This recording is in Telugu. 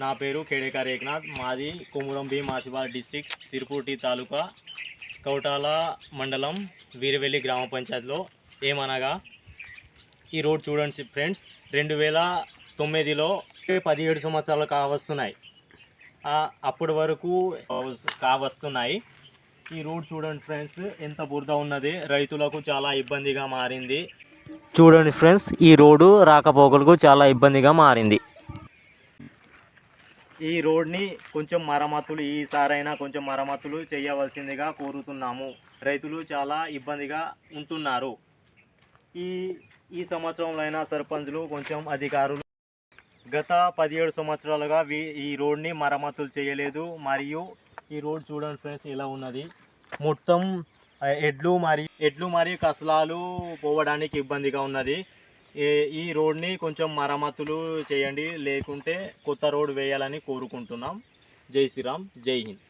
నా పేరు కేడేకర్ ఏకనాథ్ మాది కుమురం భీమ్ ఆసిఫాబాద్ డిస్టిక్ సిరిపూటి తాలూకా కౌటాల మండలం వీరవెల్లి గ్రామ పంచాయతీలో. ఏమనగా ఈ రోడ్ చూడండి ఫ్రెండ్స్ రెండు వేల తొమ్మిదిలో పదిహేడు సంవత్సరాలు కావస్తున్నాయి. అప్పటి వరకు కావస్తున్నాయి. ఈ రోడ్ చూడండి ఫ్రెండ్స్ ఎంత బురద ఉన్నది. రైతులకు చాలా ఇబ్బందిగా మారింది. చూడండి ఫ్రెండ్స్ ఈ రోడ్డు రాకపోకలకు చాలా ఇబ్బందిగా మారింది. ఈ రోడ్ని కొంచెం మరమ్మతులు ఈసారైనా కొంచెం మరమ్మతులు చేయవలసిందిగా కోరుతున్నాము. రైతులు చాలా ఇబ్బందిగా ఉంటున్నారు. ఈ ఈ సంవత్సరంలో అయినా సర్పంచ్లు కొంచెం అధికారులు గత పదిహేడు సంవత్సరాలుగా వీ ఈ రోడ్ని మరమ్మతులు చేయలేదు. మరియు ఈ రోడ్ చూడండి ఫ్రెండ్స్ ఇలా ఉన్నది. మొత్తం ఎడ్లు మరియు ఎడ్లు మరియు కసలాలు పోవడానికి ఇబ్బందిగా ఉన్నది. ఈ రోడ్ని కొంచెం మరమ్మతులు చేయండి. లేకుంటే కొత్త రోడ్ వేయాలని కోరుకుంటున్నాం. జై శ్రీరామ్. జై హింద్.